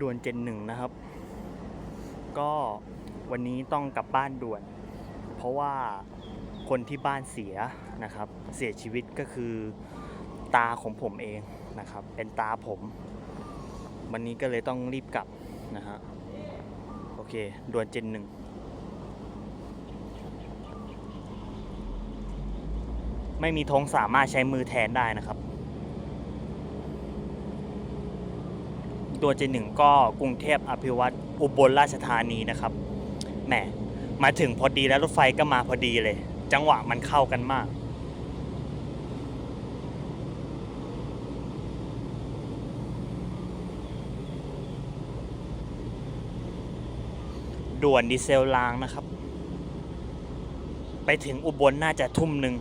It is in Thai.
ด่วนเจนหนึ่งนะครับ ก็วันนี้ต้องกลับบ้านด่วน เพราะว่าคนที่บ้านเสียนะครับ เสียชีวิตก็คือตาของผมเองนะครับ เป็นตาผม วันนี้ก็เลยต้องรีบกลับนะฮะโอเคด่วนเจนหนึ่งไม่มีธงสามารถใช้มือแทนได้นะครับ ตัวเจหนึ่งก็กรุงเทพอภิวัตรอุบลราชธานีนะครับแหมมาถึงพอดีแล้วรถไฟก็มาพอดีเลย จังหวะมันเข้ากันมากด่วนดีเซลรางนะครับ ไปถึงอุบลน่าจะทุ่มหนึ่ง